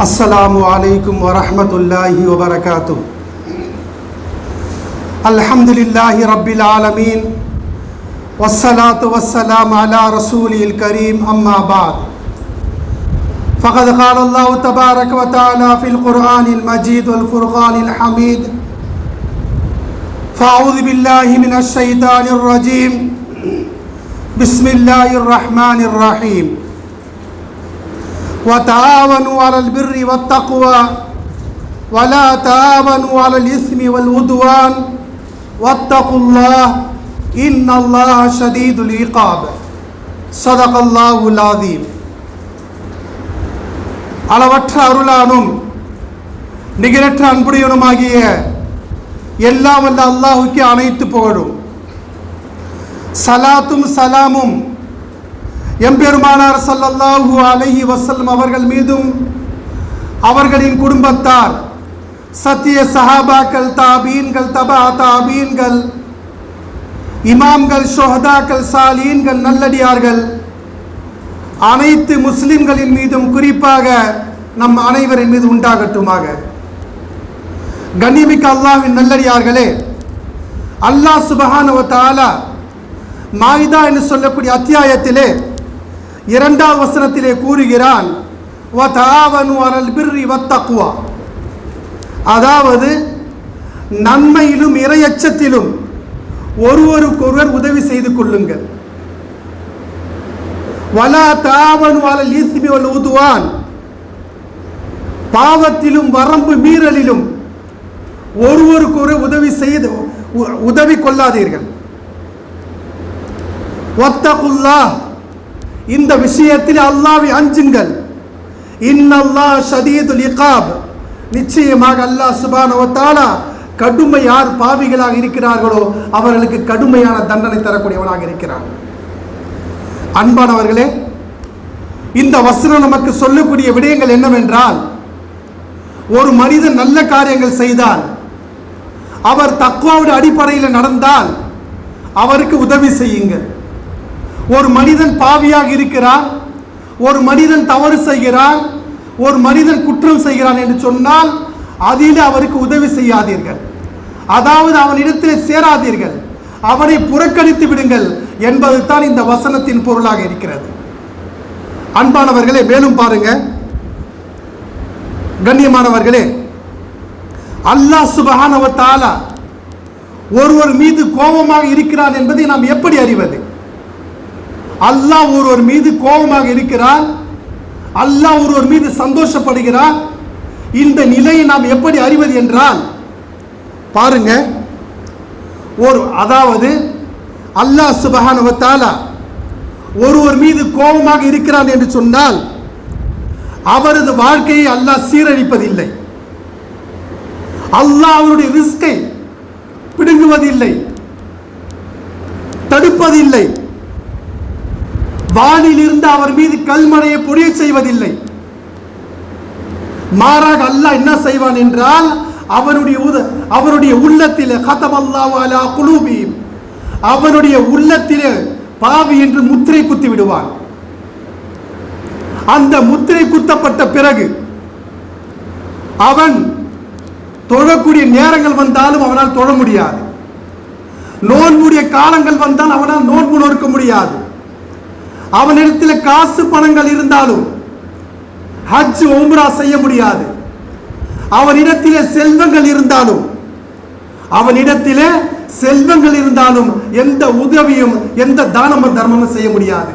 السلام عليكم ورحمة الله وبركاته. الحمد لله رب العالمين والصلاة والسلام على রসুল الكريم أما بعد. فقد قال الله تبارك وتعالى في القرآن المجيد والفرقان الحميد فأعوذ بالله من الشيطان الرجيم. بسم الله الرحمن الرحيم. وتعاونوا على البر والتقوى ولا تعاونوا على الإثم والعدوان واتقوا الله إن الله شديد العقاب صدق الله العظيم அளவற்ற அருளானும் நிகரற்ற அன்புடையனுமாகிய எல்லாம் வல்ல அல்லாஹுக்கு அனைத்து புகழும் சலாத்தும் சலாமும் எம்பெருமானார் சல்லல்லாஹு அலஹி வசல்லம் அவர்கள் மீதும் அவர்களின் குடும்பத்தார் சத்திய சஹாபாக்கள் தாபீன்கள் தபா தாபீன்கள் இமாம்கள் ஷொஹதாக்கள் சாலீன்கள் நல்லடியார்கள் அனைத்து முஸ்லிம்களின் மீதும் குறிப்பாக நம் அனைவரின் மீது உண்டாகட்டுமாக. கண்ணிமிக்க அல்லாஹின் நல்லடியார்களே அல்லாஹ் சுபஹானவ தாலா மாயிதா என்று சொல்லக்கூடிய அத்தியாயத்திலே இரண்டாவது வசனத்திலே கூறுகிறான் வதாவனு அதாவது நன்மையிலும் இரையச்சத்திலும் ஒருவருக்கொருவர் உதவி செய்து கொள்ளுங்கள். வலா தாவனு அலல் ஈஸ்மி ஊதுவான் பாவத்திலும் வரம்பு மீறலிலும் ஒருவருக்கொரு உதவி செய்து உ- உதவி கொள்ளாதீர்கள். ஒத்தகுல்லா இந்த விஷயத்தில் அல்லாவை அஞ்சுங்கள். இன்னல்லாஹ் ஷதீதுல் இகாப். நிச்சயமாக அல்லாஹ் சுபானவத்தாலா கடுமை யார் பாவிகளாக இருக்கிறார்களோ அவர்களுக்கு கடுமையான தண்டனை தரக்கூடியவனாக இருக்கிறான். அன்பானவர்களே இந்த வசனம் நமக்கு சொல்லக்கூடிய விடயங்கள் என்னவென்றால் ஒரு மனிதன் நல்ல காரியங்கள் செய்தால் அவர் தக்குவாவுடைய அடிப்படையில் நடந்தால் அவருக்கு உதவி செய்யுங்கள். ஒரு மனிதன் பாவியாக இருக்கிறான் ஒரு மனிதன் தவறு செய்கிறான் ஒரு மனிதன் குற்றம் செய்கிறான் என்று சொன்னால் அதில் அவருக்கு உதவி செய்யாதீர்கள். அதாவது அவனிடத்தில் சேராதீர்கள். அவனை புறக்கணித்து விடுங்கள் என்பது தான் இந்த வசனத்தின் பொருளாக இருக்கிறது. அன்பானவர்களே மேலும் பாருங்க. கண்ணியமானவர்களே அல்லாஹ் சுபஹானவ ஒருவர் மீது கோபமாக இருக்கிறான் என்பதை நாம் எப்படி அறிவது? அல்லாஹ் ஒருவர் மீது கோபமாக இருக்கிறார். அல்லாஹ் ஒருவர் மீது சந்தோஷப்படுகிறார். இந்த நிலையை நாம் எப்படி அறிவது என்றால் பாருங்க. ஒரு அதாவது அல்லாஹ் சுபஹானுவத்தாலா ஒருவர் மீது கோபமாக இருக்கிறான் என்று சொன்னால் அவரது வாழ்க்கையை அல்லாஹ் சீரழிப்பதில்லை. அல்லாஹ் அவருடைய ரிஸ்கை பிடுங்குவதில்லை. தடுப்பதில்லை. வானிலிருந்து அவர் மீது கல்மழையை பொழிய செய்வதில்லை. மாறாக அல்லாஹ் என்ன செய்வான் என்றால் அவனுடைய உத அவருடைய உள்ளத்திலே கதம் அல்லாஹ் அலா குலூபியும் அவனுடைய உள்ளத்திலே பாவி என்று முத்திரை குத்தி விடுவான். அந்த முத்திரை குத்தப்பட்ட பிறகு அவன் தொழக்கூடிய நேரங்கள் வந்தாலும் அவனால் தொழ முடியாது. நோன்புடைய காலங்கள் வந்தால் அவனால் நோன்பு நோக்க முடியாது. அவனிடத்தில் காசு பணங்கள் இருந்தாலும் ஹஜ் உம்ரா செய்ய முடியாது. அவனிடத்திலே செல்வங்கள் இருந்தாலும் அவனிடத்திலே செல்வங்கள் இருந்தாலும் எந்த உதவியும் எந்த தானமும் தர்மமும் செய்ய முடியாது.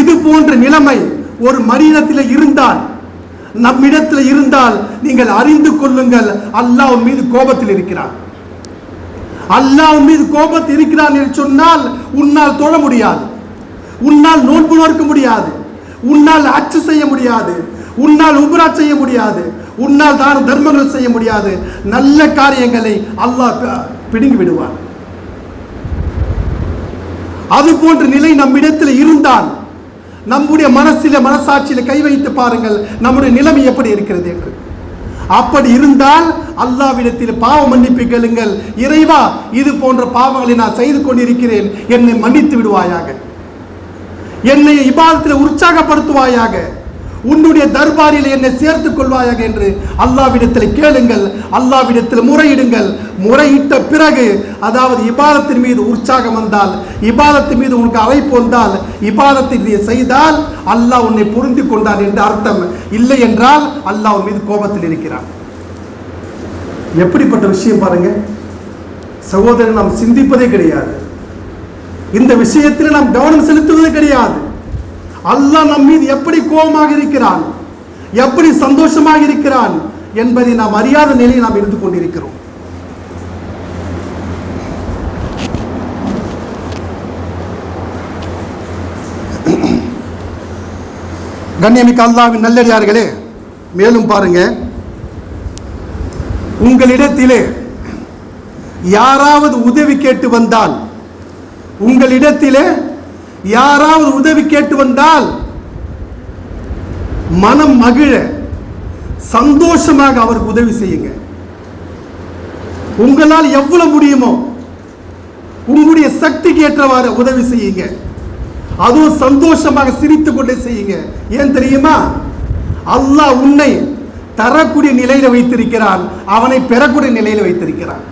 இது போன்ற நிலைமை ஒரு மனிதத்தில் இருந்தால் நம்மிடத்தில் இருந்தால் நீங்கள் அறிந்து கொள்ளுங்கள் அல்லாஹ் மீது கோபத்தில் இருக்கிறார் அல்லாஹ் மீது கோபத்தில் இருக்கிறான் என்று சொன்னால் உன்னால் தொழ முடியாது. உன்னால் நோன்பு நோக்க முடியாது. உன்னால் அச்சு செய்ய முடியாது. உன்னால் உபரா செய்ய முடியாது. உன்னால் தான தர்மங்கள் செய்ய முடியாது. நல்ல காரியங்களை அல்லாஹ் பிடுங்கி விடுவான். அது போன்ற நிலை நம்மிடத்தில் இருந்தால் நம்முடைய மனசில மனசாட்சியில கை வைத்து பாருங்கள் நம்முடைய நிலைமை எப்படி இருக்கிறது என்று. அப்படி இருந்தால் அல்லாவிடத்தில் பாவ மன்னிப்பு கேளுங்கள். இறைவா இது போன்ற பாவங்களை நான் செய்து கொண்டிருக்கிறேன். என்னை மன்னித்து விடுவாயாக. என்னை இபாதத்தில் உற்சாகப்படுத்துவாயாக. உன்னுடைய தர்பாரில் என்னை சேர்த்துக் கொள்வாயாக என்று அல்லாவிடத்தில் கேளுங்கள் அல்லாவிடத்தில் முறையிடுங்கள். முறையிட்ட பிறகு அதாவது இபாதத்தின் மீது உற்சாகம் வந்தால் இபாதத்தின் மீது உனக்கு அழைப்பு வந்தால் இபாதத்தை நீ செய்தால் அல்லாஹ் உன்னை புரிந்து கொண்டான் என்று அர்த்தம். இல்லை என்றால் அல்லாஹ் உன் மீது கோபத்தில் இருக்கிறான். எப்படிப்பட்ட விஷயம் பாருங்க. சகோதரன் நாம் சிந்திப்பதே கிடையாது. இந்த விஷயத்தில் நாம் கவனம் செலுத்துவது கிடையாது. அல்லாஹ் நம் மீது எப்படி கோபமாக இருக்கிறான்? எப்படி சந்தோஷமாக இருக்கிறான்? என்பதை நாம் அறியாத நிலையில் நாம் இருந்து கொண்டிருக்கிறோம். கண்ணியமிக்க அல்லாவின் நல்லடியார்களே மேலும் பாருங்க. உங்களிடத்திலே யாராவது உதவி கேட்டு வந்தால் உங்களிடத்திலே யாராவது உதவி கேட்டு வந்தால் மனம் மகிழ சந்தோஷமாக அவருக்கு உதவி செய்யுங்க. உங்களால் எவ்வளவு முடியுமோ உங்களுடைய சக்திக்கு ஏற்றவாறு உதவி செய்யுங்க. அதுவும் சந்தோஷமாக சிரித்து கொண்டே செய்யுங்க. ஏன் தெரியுமா? அல்லாஹ் உன்னை தரக்கூடிய நிலையில வைத்திருக்கிறான். அவனை பெறக்கூடிய நிலையில வைத்திருக்கிறான்.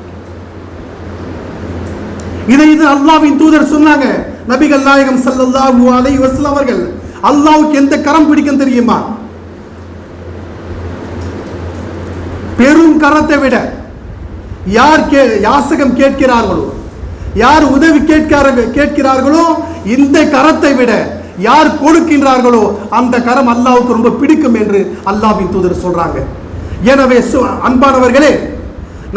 இதை இது அல்லாஹ்வின் தூதர் சொன்னாங்க. நபிகள் நாயகம் சல்லல்லாஹு அலைஹி வஸல்லம் அவர்கள் அல்லாஹ்வுக்கு எந்த கரம் பிடிக்கும் தெரியுமா? பெரும் கரத்தை விட யார் கே யாசகம் கேட்கிறார்களோ யார் உதவி கேட்கிறார்கள் கேட்கிறார்களோ இந்த கரத்தை விட யார் கொடுக்கின்றார்களோ அந்த கரம் அல்லாஹ்வுக்கு ரொம்ப பிடிக்கும் என்று அல்லாஹ்வின் தூதர் சொல்றாங்க. எனவே சு- அன்பானவர்களே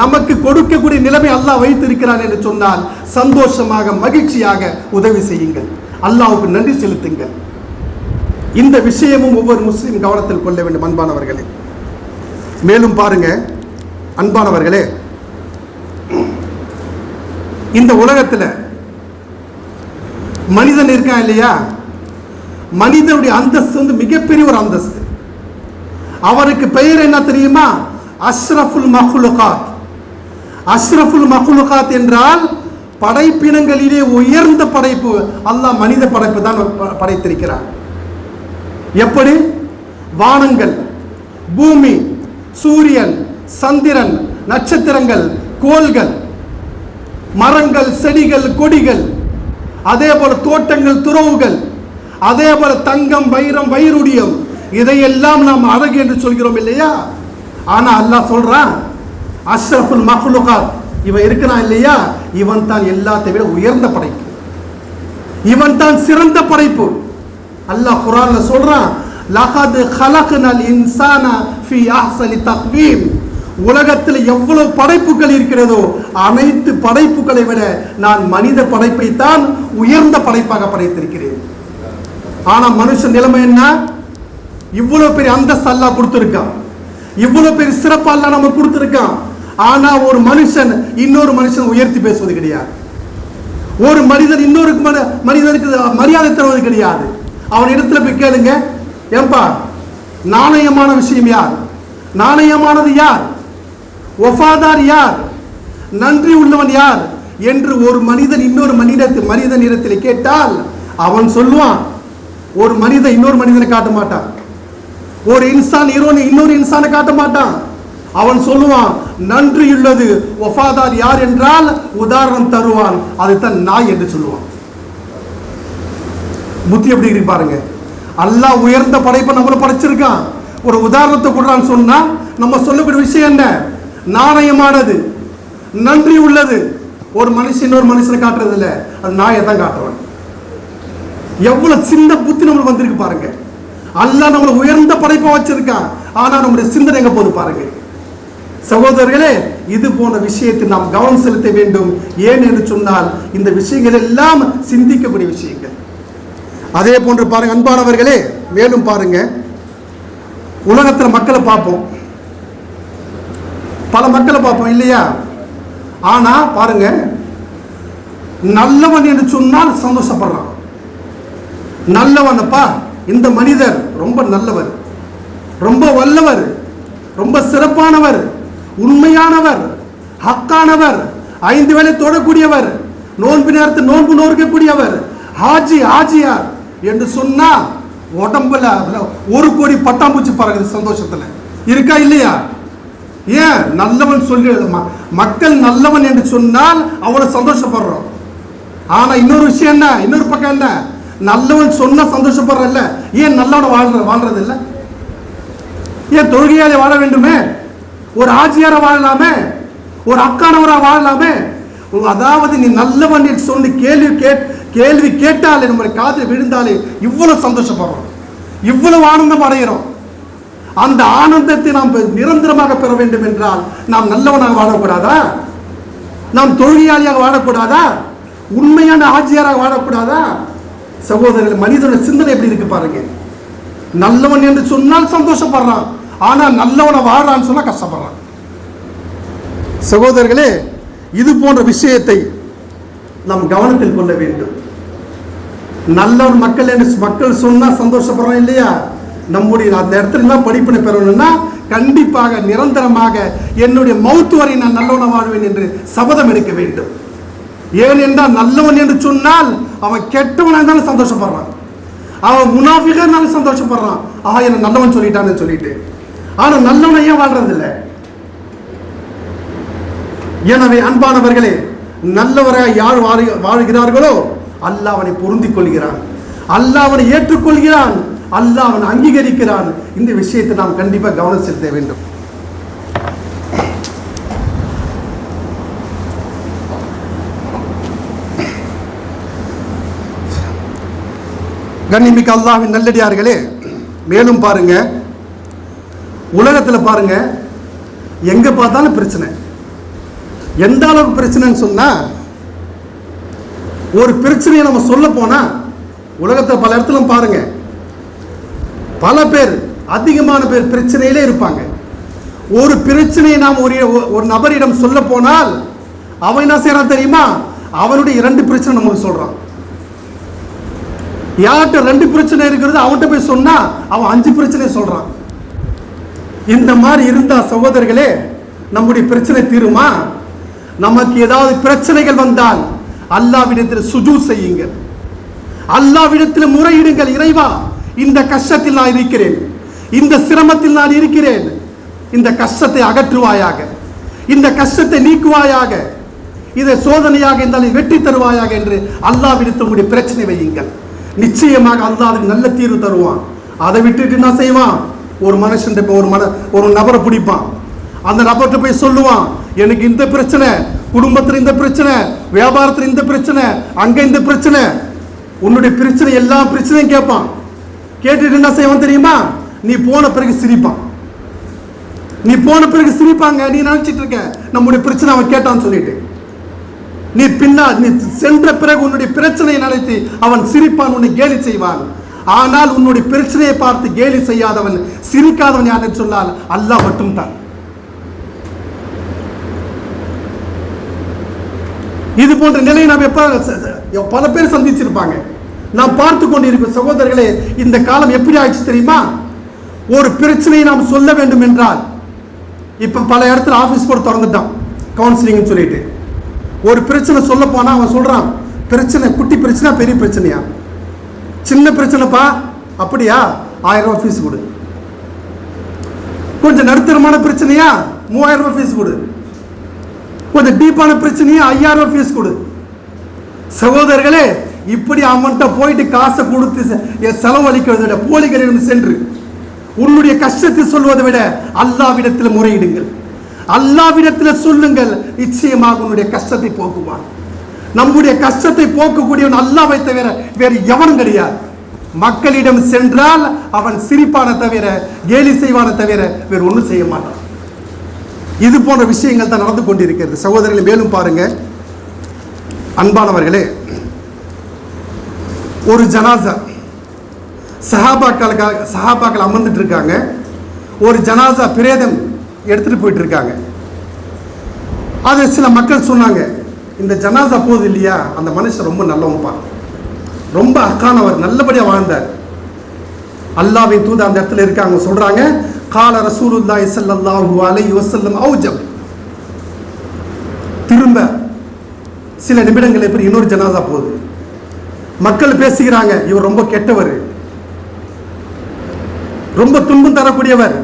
நமக்கு கொடுக்கக்கூடிய நிலைமை அல்லாஹ் வைத்திருக்கிறான் என்று சொன்னால் சந்தோஷமாக மகிழ்ச்சியாக உதவி செய்யுங்கள். அல்லாவுக்கு நன்றி செலுத்துங்கள். இந்த விஷயமும் ஒவ்வொரு முஸ்லீம் கவனத்தில் கொள்ள வேண்டும் அன்பானவர்களே. மேலும் பாருங்க அன்பானவர்களே. இந்த உலகத்தில் மனிதன் இருக்கான் இல்லையா? மனிதனுடைய அந்தஸ்து வந்து மிகப்பெரிய ஒரு அந்தஸ்து. அவருக்கு பெயர் என்ன தெரியுமா? அஷ்ரஃபுல் மஹுலுகாத். அஸ்ரஃபுல் மஹுலுகாத் என்றால் படைப்பினங்களிலே உயர்ந்த படைப்பு. அல்லாஹ் மனித படைப்பு தான் படைத்திருக்கிறார் எப்படி? வானங்கள் பூமி சூரியன் சந்திரன் நட்சத்திரங்கள் கோள்கள் மரங்கள் செடிகள் கொடிகள் அதே போல தோட்டங்கள் துறவுகள் அதே போல தங்கம் வைரம் வைருடியம் இதையெல்லாம் நாம் அழகு என்று சொல்கிறோம் இல்லையா? ஆனா அல்லாஹ் சொல்றான் அஸ்ரஃபுல் மஹ்லுகாத். இவன் இருக்கிறான் இல்லையா? இவன் தான் எல்லாத்தை விட உயர்ந்த படைப்பு. இவன் தான் சிறந்த படைப்பு. அல்லாஹ் குரான்ல சொல்றான் லகது ஹலக்னல் இன்சான ஃபி அஹ்சனி தக்வீம். உலகத்தில் எவ்வளவு படைப்புகள் இருக்கிறதோ அனைத்து படைப்புகளை விட நான் மனித படைப்பை தான் உயர்ந்த படைப்பாக படைத்திருக்கிறேன். ஆனா மனுஷன் நிலைமை என்ன? இவ்வளவு பெரிய அந்தஸ்து அல்லாஹ் கொடுத்துருக்கான். இவ்வளவு பெரிய சிறப்பு அல்லா நம்ம கொடுத்துருக்கான். ஆனா ஒரு மனுஷன் இன்னொரு மனுஷன் உயர்த்தி பேசுவது கிடையாது. ஒரு மனிதன் இன்னொரு மன- மனிதனுக்கு மரியாதை தருவது கிடையாது. அவன் இடத்துல போய் கேளுங்க ஏன்பா நாணயமான விஷயம் யார்? நாணயமானது யார்? ஒஃபாதார் யார்? நன்றி உள்ளவன் யார்? என்று ஒரு மனிதன் இன்னொரு மனிதத்து மனிதன் இடத்தில் கேட்டால் அவன் சொல்லுவான் ஒரு மனிதன் இன்னொரு மனிதனை காட்ட மாட்டான். ஒரு இன்சான் இன்னொரு இன்னொரு இன்சானை காட்ட மாட்டான். அவன் சொல்லுவான் நன்றி உள்ளது ஒஃபாதார் யார் என்றால் உதாரணம் தருவான். அதுதான் நாய் என்று சொல்லுவான். புத்தி எப்படி இருக்கு பாருங்க. அல்லா உயர்ந்த படைப்பை நம்மள படைச்சிருக்கான். ஒரு உதாரணத்தை கொடுறான்னு சொன்னா நம்ம சொல்லக்கூடிய விஷயம் என்ன? நாணயமானது நன்றி உள்ளது ஒரு மனுஷன் இன்னொரு மனுஷனை காட்டுறது இல்ல அது நாயை தான் காட்டுவான் எவ்வளவு சின்ன புத்தி நம்மளுக்கு வந்திருக்கு பாருங்க. அல்லாஹ் நம்மளை உயர்ந்த படைப்பை வச்சிருக்கான். ஆனா நம்முடைய சிந்தனை எங்க போகுது பாருங்க. சகோதரர்களே இது போன்ற விஷயத்தில் நாம் கவனம் செலுத்த வேண்டும். ஏன் என்று சொன்னால் இந்த விஷயங்கள் எல்லாம் சிந்திக்கக்கூடிய விஷயங்கள். அதே போன்று பாருங்க அன்பானவர்களே மேலும் பாருங்க உலகத்தில் மக்களை பார்ப்போம். பல மக்களை பார்ப்போம் இல்லையா? ஆனா பாருங்க நல்லவன் என்று சொன்னால் சந்தோஷப்படுறான். நல்லவனப்பா இந்த மனிதர் ரொம்ப நல்லவர். ரொம்ப வல்லவர் ரொம்ப சிறப்பானவர். உண்மையானவர் ஹக்கானவர் ஐந்து வேலை தொடக்கூடியவர் நோன்பு நேரத்தில் நோன்பு நோக்கக்கூடியவர் ஹாஜி ஹாஜியார் என்று சொன்னா உடம்புல ஒரு கோடி பட்டாம்பூச்சி பறகுது சந்தோஷத்துல. இருக்கா இல்லையா? ஏன்? நல்லவன் சொல்லி மக்கள் நல்லவன் என்று சொன்னால் அவ்வளவு சந்தோஷப்படுறோம். ஆனா இன்னொரு விஷயம் என்ன? இன்னொரு பக்கம் என்ன? நல்லவன் சொன்னா சந்தோஷப்படுறல்ல. ஏன் நல்லவன் வாழ்ற வாழ்றது இல்லை ஏன் தொழுகையாளி வாழ வேண்டுமே? ஒரு ஆட்சியார வாழலாமே? ஒரு அக்கானவராக வாழலாமே? அதாவது நீ நல்லவன் சொல்லி கேள்வி கேட் கேள்வி கேட்டாலே நம்முடைய காதில் விழுந்தாலே இவ்வளவு சந்தோஷப்படுறோம். இவ்வளவு ஆனந்தம் அடைகிறோம் அந்த ஆனந்தத்தை நாம் நிரந்தரமாக பெற வேண்டும் என்றால் நாம் நல்லவனாக வாழக்கூடாதா? நாம் தொழிலாளியாக வாழக்கூடாதா? உண்மையான ஆட்சியாராக வாழக்கூடாதா? சகோதரர்கள் மனிதனுடைய சிந்தனை எப்படி இருக்கு பாருங்க. நல்லவன் என்று சொன்னால் சந்தோஷப்படுறான். ஆனால் நல்லவனை வாழ்றான்னு சொன்னால் கஷ்டப்படுறான். சகோதரர்களே இது போன்ற விஷயத்தை நாம் கவனத்தில் கொள்ள வேண்டும். நல்லவர் மக்கள் என்று மக்கள் சொன்னால் சந்தோஷப்படுறோம் இல்லையா? நம்முடைய அந்த இடத்துல என்ன படிப்பினை பெறணும்னா கண்டிப்பாக நிரந்தரமாக என்னுடைய மௌத்து வரை நான் நல்லவனை வாழ்வேன் என்று சபதம் எடுக்க வேண்டும். ஏன் என்றால் நல்லவன் என்று சொன்னால் அவன் கெட்டவனாக இருந்தாலும் சந்தோஷப்படுறான். அவன் முனாஃபிகா இருந்தாலும் சந்தோஷப்படுறான். ஆஹா என்ன நல்லவன் சொல்லிட்டான்னு சொல்லிட்டு. ஆனால் நல்லவனை ஏன் வாழ்றதில்லை. எனவே அன்பானவர்களே நல்லவராக யார் வாழ்கிறார்களோ அல்லாஹ் அவனை பொருந்திக் கொள்கிறான் அல்லாஹ் அவனை ஏற்றுக்கொள்கிறான். அல்லாஹ் அவனை அங்கீகரிக்கிறான். இந்த விஷயத்தை நாம் கண்டிப்பாக கவனம் செலுத்த வேண்டும். கண்ணிமிக்க அல்லாவின் நல்லடியார்களே மேலும் பாருங்க. உலகத்தில் பாருங்க எங்க பார்த்தாலும் பிரச்சனை. எந்த அளவுக்கு பிரச்சனைன்னு சொன்னா ஒரு பிரச்சனையை நம்ம சொல்ல போனா உலகத்தில் பல இடத்துல பாருங்க பல பேர் அதிகமான பேர் பிரச்சனையிலே இருப்பாங்க. ஒரு பிரச்சனையை நாம் ஒரு ஒரு நபரிடம் சொல்ல போனால் அவன் என்ன செய்யறான் தெரியுமா? அவனுடைய இரண்டு பிரச்சனை நமக்கு சொல்றான். யார்கிட்ட ரெண்டு பிரச்சனை இருக்கிறது அவன்கிட்ட போய் சொன்னா அவன் அஞ்சு பிரச்சனை சொல்றான். இந்த மாதிரி இருந்தால் சகோதரர்களே நம்முடைய பிரச்சனை தீருமா? நமக்கு ஏதாவது பிரச்சனைகள் வந்தால் அல்லாவிடத்தில் சுஜூ செய்யுங்கள் அல்லாவிடத்தில் முறையிடுங்கள். இறைவா இந்த கஷ்டத்தில் நான் இருக்கிறேன். இந்த சிரமத்தில் நான் இருக்கிறேன். இந்த கஷ்டத்தை அகற்றுவாயாக. இந்த கஷ்டத்தை நீக்குவாயாக. இதை சோதனையாக இருந்தாலும் வெற்றி தருவாயாக என்று அல்லாவிடத்தில் உங்களுடைய பிரச்சனை வையுங்கள். நிச்சயமாக அல்லாஹ் நல்ல தீர்வு தருவான். அதை விட்டுட்டு என்ன செய்வான்? ஒரு மனுஷன் இப்போ ஒரு மன ஒரு நபரை பிடிப்பான். அந்த நபர்கிட்ட போய் சொல்லுவான் எனக்கு இந்த பிரச்சனை குடும்பத்தில் இந்த பிரச்சனை வியாபாரத்தில் இந்த பிரச்சனை அங்கே இந்த பிரச்சனை. உன்னுடைய பிரச்சனை எல்லா பிரச்சனையும் கேட்பான். கேட்டுட்டு என்ன செய்வான் தெரியுமா? நீ போன பிறகு சிரிப்பான். நீ போன பிறகு சிரிப்பாங்க நீ நினைச்சிட்டு இருக்க நம்முடைய பிரச்சனை அவன் கேட்டான்னு சொல்லிட்டு. நீ பின்னா நீ சென்ற பிறகு உன்னுடைய பிரச்சனையை நினைத்து அவன் சிரிப்பான் உன்னை கேலி செய்வான். ஆனால் உன்னுடைய பிரச்சனையை பார்த்து கேலி செய்யாதவன் சிரிக்காதவன் யார் என்று சொன்னால் அல்லாஹ் மட்டும்தான் இது போன்ற நிலையை நாம் எப்ப பல பேர் சந்திச்சிருப்பாங்க. நாம் பார்த்து கொண்டிருக்கும் சகோதரர்களே இந்த காலம் எப்படி ஆயிடுச்சு தெரியுமா? ஒரு பிரச்சனையை நாம் சொல்ல வேண்டும் என்றால் இப்ப பல இடத்துல ஆஃபீஸ் போட திறந்துட்டான் கவுன்சிலிங்னு சொல்லிட்டு. ஒரு பிரச்சனை சொல்ல போனா அவன் சொல்றான் பிரச்சனை குட்டி பிரச்சனை பெரிய பிரச்சனையா? சின்ன பிரச்சனைப்பா? அப்படியா? ஆயிரம் ரூபா ஃபீஸ் கொடு. கொஞ்சம் நடுத்தரமான பிரச்சனையா? மூவாயிரம் ரூபா ஃபீஸ் கொடு. கொஞ்சம் டீப்பான பிரச்சனையா? ஐயாயிரம் ரூபா ஃபீஸ் கொடு. சகோதரர்களே இப்படி அவன்கிட்ட போயிட்டு காசை கொடுத்து செ- விட போலிகளிடம் சென்று உன்னுடைய கஷ்டத்தை சொல்வதை விட அல்லாவிடத்தில் முறையிடுங்கள். அல்லாவிடத்தில் சொல்லுங்கள் நிச்சயமாக உன்னுடைய கஷ்டத்தை போக்குவான். நம்முடைய கஷ்டத்தை போக்கக்கூடியவன் அல்லாவை தவிர வேறு எவனும் கிடையாது. மக்களிடம் சென்றால் அவன் சிரிப்பான தவிர கேலி செய்வான தவிர வேறு ஒன்றும் செய்ய மாட்டான். இது போன்ற விஷயங்கள் தான் நடந்து கொண்டிருக்கிறது. சகோதரர்களை மேலும் பாருங்க. அன்பானவர்களே ஒரு ஜனாசா சஹாபாக்களுக்காக சஹாபாக்கள் அமர்ந்துட்டு இருக்காங்க. ஒரு ஜனாசா பிரேதம் எடுத்துட்டு போயிட்டு இருக்காங்க. அது சில மக்கள் சொன்னாங்க. இந்த ஜனாசா போகுது இல்லையா? அந்த மனுஷன் ரொம்ப நல்லவன்ப்பா ரொம்ப அக்கானவர் நல்லபடியாக வாழ்ந்தார். அல்லாவின் தூது அந்த இடத்துல இருக்காங்க. சொல்றாங்க கால ரசூலுல்லாஹி ஸல்லல்லாஹு அலை வசல்லம் அவுஜப். திரும்ப சில நிமிடங்கள் எப்படி இன்னொரு ஜனாசா போகுது. மக்கள் பேசுகிறாங்க இவர் ரொம்ப கெட்டவர். ரொம்ப துன்பம் தரக்கூடியவர்.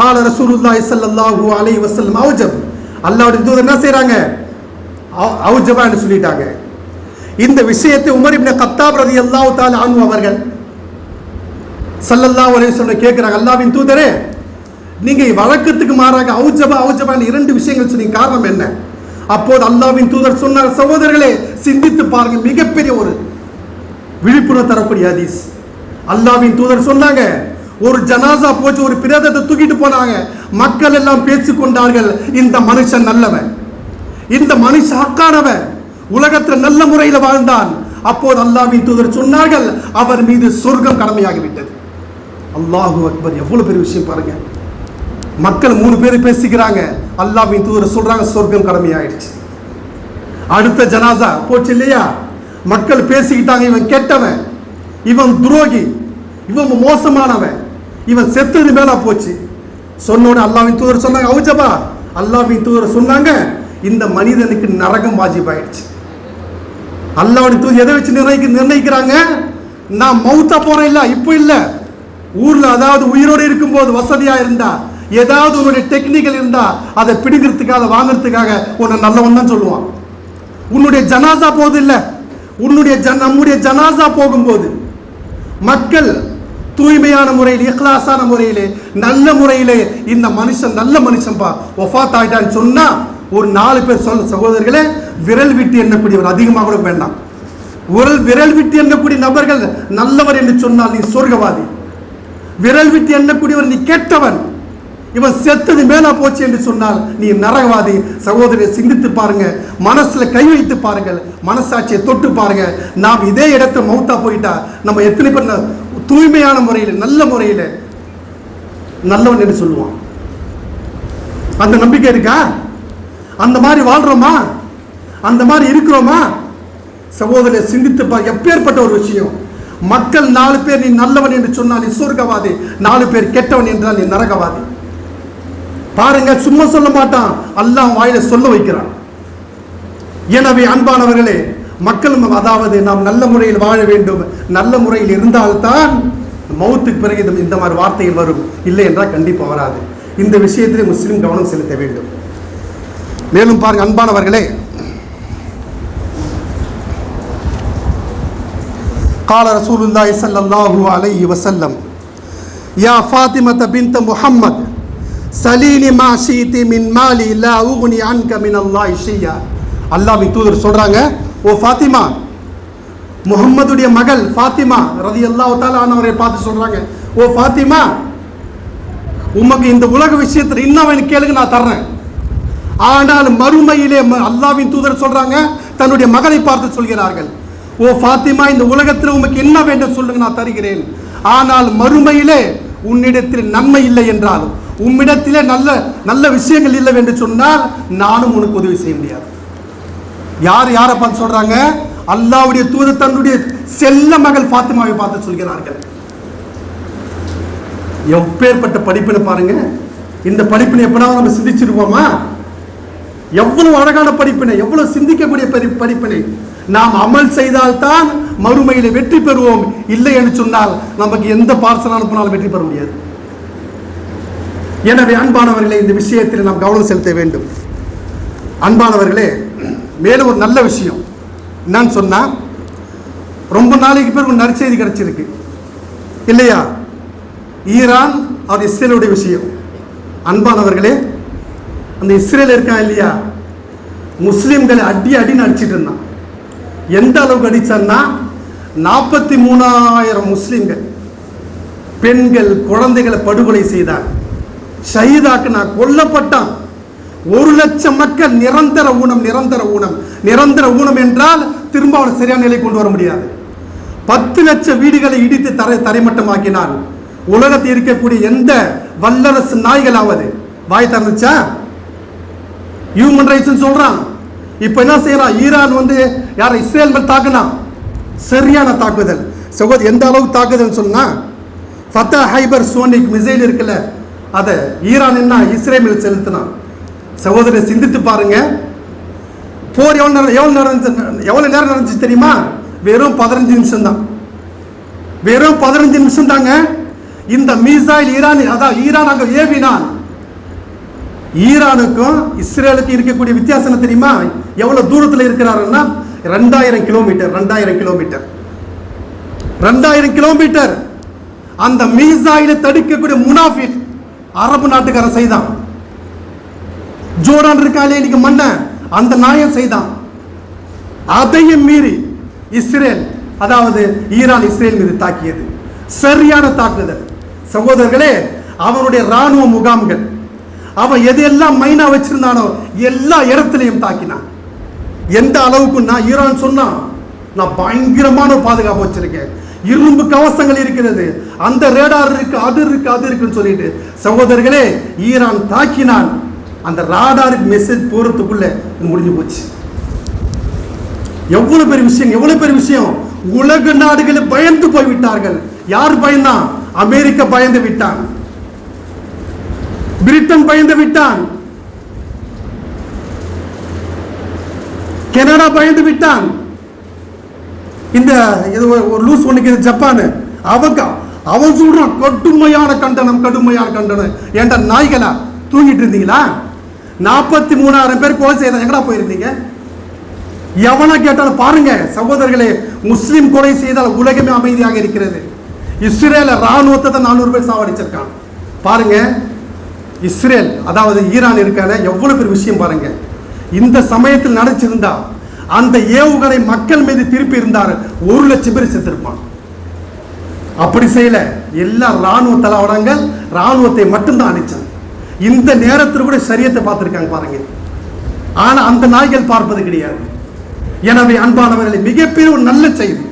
கால ரசூலுல்லாஹி ஸல்லல்லாஹு அலை வசல்லம் அவுஜப். அல்லாவுடைய தூது என்ன செய்கிறாங்க அவுஜபான்னு சொல்லிட்டாங்க. இந்த விஷயத்தை உமர் இப்ன கத்தாப் ரலியல்லாஹு தஆலா அன்ஹு அவர்கள் சல்லல்லா ஒரே சொல்ல கேட்குறாங்க அல்லாவின் தூதரே நீங்கள் வழக்கத்துக்கு மாறாக அவுஜபா அவுஜபான்னு இரண்டு விஷயங்கள் சொன்னீங்க. காரணம் என்ன? அப்போது அல்லாஹ்வின் தூதர் சொன்னார் சகோதரர்களே சிந்தித்து பாருங்க. மிகப்பெரிய ஒரு விழிப்புணர்வு தரக்கூடிய ஹதீஸ். அல்லாஹ்வின் தூதர் சொன்னாங்க ஒரு ஜனாசா போச்சு ஒரு பிரேதத்தை தூக்கிட்டு போனாங்க. மக்கள் எல்லாம் பேசிக்கொண்டார்கள். இந்த மனுஷன் நல்லவன். இந்த மனுஷ அக்கானவன் உலகத்தில் நல்ல முறையில் வாழ்ந்தான். அப்போது அல்லாவின் தூதர் சொன்னார்கள் அவர் மீது சொர்க்கம் கடமையாகிவிட்டது. அல்லாஹு அக்பர் எவ்வளவு பெரிய விஷயம் பாருங்க. மக்கள் மூணு பேர் பேசிக்கிறாங்க. அல்லாவின் தூதர் சொல்றாங்க சொர்க்கம் கடமையாயிடுச்சு. அடுத்த ஜனாசா போச்சு இல்லையா? மக்கள் பேசிக்கிட்டாங்க இவன் கெட்டவன். இவன் துரோகி. இவன் மோசமானவன். இவன் செத்தது மேல போச்சு. சொன்னோட அல்லாவின் தூதர் சொன்னாங்க அவுஜபா. அல்லாவின் தூதர் சொன்னாங்க இந்த மனிதனுக்கு நரகம் வாஜிபாயிடுச்சு. அல்லாவுடைய தூது எதை வச்சு நிர்ணயிக்க நிர்ணயிக்கிறாங்க? நான் மௌத்தா போறேன் இல்ல இப்போ இல்ல. ஊர்ல அதாவது உயிரோடு இருக்கும்போது வசதியா இருந்தா ஏதாவது உன்னுடைய டெக்னிக்கல் இருந்தா அதை பிடிக்கிறதுக்காக அதை வாங்குறதுக்காக உன்னை நல்லவன் தான் சொல்லுவான். உன்னுடைய ஜனாசா போது இல்ல உன்னுடைய ஜன் நம்முடைய ஜனாசா போகும்போது மக்கள் தூய்மையான முறையில் இஹ்லாசான முறையிலே நல்ல முறையிலே இந்த மனுஷன் நல்ல மனுஷன்பா ஒஃபாத் ஆயிட்டான்னு சொன்னா ஒரு நாலு பேர் சொல்ல சகோதரர்களே விரல் விட்டு எண்ணக்கூடியவர் அதிகமாக கூட வேண்டாம். ஒரு விரல் விட்டு எண்ணக்கூடிய நபர்கள் நல்லவர் என்று சொன்னால் நீ சொர்க்கவாதி. விரல் விட்டு எண்ணக்கூடியவர் நீ கெட்டவன். இவன் செத்தது மேலா போச்சு என்று சொன்னால் நீ நரகவாதி. சகோதரியை சிந்தித்து பாருங்க மனசுல கை வைத்து பாருங்கள் மனசாட்சியை தொட்டு பாருங்க. நாம் இதே இடத்த மௌத்தா போயிட்டா நம்ம எத்தனை பேர் தூய்மையான முறையில் நல்ல முறையில் நல்லவன் என்று சொல்லுவான். அந்த நம்பிக்கை இருக்கா? அந்த மாதிரி வாழ்கிறோமா அந்த மாதிரி இருக்கிறோமா? சகோதரரை சிந்தித்து எப்பேற்பட்ட ஒரு விஷயம்? மக்கள் நாலு பேர் நீ நல்லவன் என்று சொன்னால் நீ சொர்க்கவாதி நாலு பேர் கெட்டவன் என்றால் நீ நரகவாதி. பாருங்க சும்மா சொல்ல மாட்டான். அல்லாஹ் வாயில சொல்ல வைக்கிறான். எனவே அன்பானவர்களே மக்கள் அதாவது நாம் நல்ல முறையில் வாழ வேண்டும். நல்ல முறையில் இருந்தால்தான் மௌத்துக்கு பிறகு இந்த- மாதிரி வார்த்தைகள் வரும். இல்லை என்றால் கண்டிப்பாக வராது. இந்த விஷயத்திலே முஸ்லீம் கவனம் செலுத்த வேண்டும். மேலும் பாருங்கள் அன்பானவர்களே. கால ரசூலுல்லாஹி சல்லல்லாஹு அலைஹி வசல்லம் யா ஃபாத்திமத பின்த முஹம்மத் சலீனி மா ஷீதி மின் மாலி லா உகுனி அன்க மின் அல்லாஹ் ஷியா. அல்லாஹ்வின் தூதர் சொல்றாங்க ஓ ஃபாத்திமா முஹம்மதுடைய மகள் ஃபாத்திமா ரதி அல்லாஹ் தாலானவரை பார்த்து சொல்றாங்க ஓ ஃபாத்திமா உமக்கு இந்த உலக விஷயத்தில் இன்னும் கேளுங்க நான் தர்றேன். ஆனால் மறுமையிலே ம- தூதர் சொல்றாங்க தன்னுடைய மகளை பார்த்து சொல்கிறார்கள். ஓ ஃபாத்திமா இந்த உலகத்தில் உமக்கு என்ன வேண்டும் சொல்லுங்க நான் தருகிறேன். ஆனால் மறுமையிலே உன்னிடத்தில் நன்மை இல்லை என்றாலும் உம்மிடத்திலே நல்ல நல்ல விஷயங்கள் இல்லை என்று சொன்னால் நானும் உனக்கு உதவி செய்ய முடியாது. யார் யாரை பார்த்து சொல்றாங்க? அல்லாவுடைய தூதர் தன்னுடைய செல்ல மகள் ஃபாத்திமாவை பார்த்து சொல்கிறார்கள். எப்பேற்பட்ட படிப்பினை பாருங்க. இந்த படிப்பினை எப்படாவது நம்ம சிந்திச்சிருப்போமா? எவ்வளவு அழகான படிப்பினை எவ்வளவு சிந்திக்கக்கூடிய படி- படிப்பினை. நாம் அமல் செய்தால்தான் மறுமையில் வெற்றி பெறுவோம். இல்லை என்று சொன்னால் நமக்கு எந்த பார்சல் அனுப்பினாலும் வெற்றி பெற முடியாது. எனவே அன்பானவர்களே இந்த விஷயத்தில் நாம் கவனம் செலுத்த வேண்டும். அன்பானவர்களே மேலும் ஒரு நல்ல விஷயம். என்னன்னு சொன்னால் ரொம்ப நாளைக்கு பேர் ஒரு நற்செய்தி கிடைச்சிருக்கு. இல்லையா? ஈரான் அவர் இஸ்ரேலுடைய விஷயம். அன்பானவர்களே அந்த இஸ்ரேல் இருக்கான் இல்லையா? முஸ்லீம்களை அடி அடின்னு அடிச்சிட்டு இருந்தான். எந்த அளவுக்கு அடிச்சான்னா நாற்பத்தி மூணாயிரம் முஸ்லீம்கள் பெண்கள் குழந்தைகளை படுகொலை செய்தான் ஷஹீதாக்குனான் கொல்லப்பட்டான். ஒரு லட்சம் மக்கள் நிரந்தர ஊனம் நிரந்தர ஊனம். நிரந்தர ஊனம் என்றால் திரும்ப அவனை சரியான நிலை கொண்டு வர முடியாது. பத்து லட்சம் வீடுகளை இடித்து தரை தரைமட்டமாக்கினார் உலகத்தில் இருக்கக்கூடிய எந்த வல்லரசு நாய்களாவது வாய் திறந்துச்சா? ஹியூமன் ரைட்ஸ் சொல்கிறான் இப்போ என்ன செய்யறான்? ஈரான் வந்து யாரை? இஸ்ரேல் மேல் தாக்குனா? சரியான தாக்குதல். சகோதரி எந்த அளவுக்கு தாக்குதல் சொன்னா ஃபத்தா ஹைபர் சோனிக் மிசைல் இருக்குல்ல அதை ஈரான் என்ன? இஸ்ரேல் மேல் செலுத்தினான். சகோதரரை சிந்தித்து பாருங்க. போர் எவ்வளோ நேரம் எவ்வளோ நேரம் எவ்வளோ நேரம் நடந்துச்சு தெரியுமா? வெறும் பதினஞ்சு நிமிஷம் தான் வெறும் பதினஞ்சு நிமிஷம் தாங்க இந்த மீசாயில் ஈரான் அதான் ஈரான் அங்கே ஏவினான். ஈரானுக்கும் இஸ்ரேலுக்கும் இருக்கக்கூடிய வித்தியாசம் தெரியுமா? எவ்வளவு தூரத்தில் இருக்கிறாருன்னா ரெண்டாயிரம் கிலோமீட்டர் ரெண்டாயிரம் கிலோமீட்டர் ரெண்டாயிரம் கிலோமீட்டர் அந்த மீசாயில தடுக்கக்கூடிய முனாஃபிக் அரபு நாட்டுக்காரன் செய்தான். ஜோர்டான் இருக்காளே இன்னைக்கு மன்ன அந்த நாயம் செய்தான். அதையும் மீறி இஸ்ரேல் அதாவது ஈரான் இஸ்ரேல் மீது தாக்கியது. சரியான தாக்குதல். சகோதரர்களே அவனுடைய ராணுவ முகாம்கள் அவன் எதையெல்லாம் மைனா வச்சிருந்தானோ எல்லா இடத்துலையும் தாக்கினான். எந்த அளவுக்குன்னா ஈரான் சொன்னான் நான் பயங்கரமான பாதுகாப்பு வச்சிருக்கேன். இரும்பு கவசங்கள் இருக்கிறது. அந்த ரேடார் இருக்கு அது இருக்கு அது இருக்குன்னு சொல்லிட்டு சகோதரர்களே ஈரான் தாக்கினான். அந்த ராடாருக்கு மெசேஜ் போறதுக்குள்ள முடிஞ்சு போச்சு. எவ்வளவு பெரிய விஷயம் எவ்வளவு பெரிய விஷயம்? உலக நாடுகளில் பயந்து போய்விட்டார்கள். யார் பயந்தான் அமெரிக்கா பயந்து விட்டான். பிரிட்டன் பயந்து விட்டான். கனடா பயந்து விட்டான். இந்த இது ஒரு- லூஸ் ஒண்ணுக்கு ஜப்பான். அவங்க அவன் சொல்றான் கடுமையான கண்டனம் கடுமையான கண்டனம். ஏன்டா நாய்களா தூங்கிட்டு இருந்தீங்களா? நாற்பத்தி மூணாயிரம் பேர் கொலை செய்த எங்கடா போயிருந்தீங்க? எவனா கேட்டாலும் பாருங்க சகோதரர்களே முஸ்லீம் கொலை செய்தால் உலகமே அமைதியாக இருக்கிறது. இஸ்ரேல ராணுவத்தை தான் நானூறு பேர் சாவடிச்சிருக்கான். பாருங்க இஸ்ரேல் அதாவது ஈரான் இருக்கான எவ்வளவு பெரிய விஷயம் பாருங்க. இந்த சமயத்தில் நடச்சிருந்தா அந்த ஏவுகணை மக்கள் மீது திருப்பி இருந்தார் ஒரு லட்சம் பேர் செத்திருப்பான். அப்படி செய்யல. எல்லா ராணுவ தளவாடங்கள் ராணுவத்தை மட்டும்தான் அடிச்சாங்க இந்த நேரத்தில் கூட சரியத்தை பார்த்துருக்காங்க பாருங்க. ஆனா அந்த நாய்கள் பார்ப்பது கிடையாது. எனவே அன்பானவர்களை மிகப்பெரிய ஒரு நல்ல செய்தி.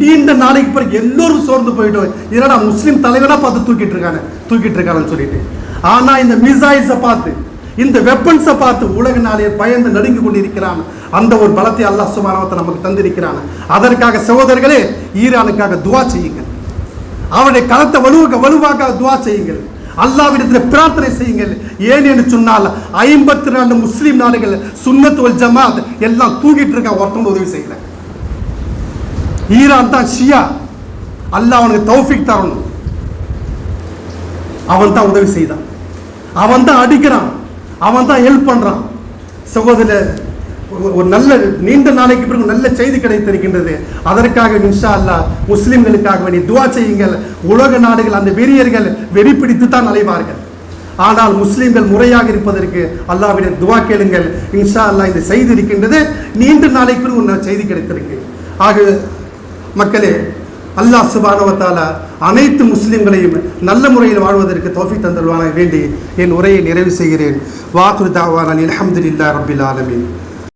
நீண்ட நாளைக்கு பிறகு எல்லோரும் சோர்ந்து போயிட்டோம். என்னடா முஸ்லீம் தலைவனாக பார்த்து தூக்கிட்டு இருக்காங்க தூக்கிட்டு இருக்காங்கன்னு சொல்லிட்டு. ஆனா இந்த மிசைல்ஸை பார்த்து இந்த வெப்பன்ஸை பார்த்து உலக நாளைய பயந்து நடுங்கி கொண்டிருக்கிறான். அந்த ஒரு பலத்தை அல்லாஹ் சுபானவத்தை நமக்கு தந்திருக்கிறான். அதற்காக சகோதரர்களே ஈரானுக்காக துவா செய்யுங்கள். அவருடைய களத்தை வலுவாக்க வலுவாக்க துவா செய்யுங்கள். அல்லாவிடத்தில் பிரார்த்தனை செய்யுங்கள். ஏன் என்று சொன்னால் ஐம்பத்தி நாலு முஸ்லீம் நாடுகள் சுன்னத் ஒல் ஜமாத் எல்லாம் தூங்கிட்டு இருக்கான் ஒருத்தவங்க உதவி செய்யல. ஈரான் தான் ஷியா. அல்லாஹ் அவனுக்கு தௌஃபிக் தரணும். அவன் தான் உதவி செய்தான். அவன் தான் அடிக்கிறான். அவன் தான் ஹெல்ப் பண்ணுறான் சகோதரர் ஒரு- நல்ல நீண்ட நாளைக்கு பிறகு நல்ல செய்தி கிடைத்திருக்கின்றது. அதற்காக இன்ஷா அல்லாஹ் முஸ்லிம்களுக்காக வேண்டி துவா செய்யுங்கள். உலக நாடுகள் அந்த வெறியர்கள் வெறி பிடித்து தான் அலைவார்கள். ஆனால் முஸ்லீம்கள் முறையாக இருப்பதற்கு அல்லாவிடம் துவா கேளுங்கள். இன்ஷா அல்லாஹ் இந்த செய்தி இருக்கின்றது. நீண்ட நாளைக்கு பிறகு செய்தி கிடைத்திருக்கு. ஆக மக்களே அல்லாஹ் சுபானவத்தால அனைத்து முஸ்லிம்களையும் நல்ல முறையில் வாழ்வதற்கு தோஃபி தந்தல்வான வேண்டி என் உரையை நிறைவு செய்கிறேன். வாக்குறு தாவான அலமதுல்லா ரபில் ஆலமின்.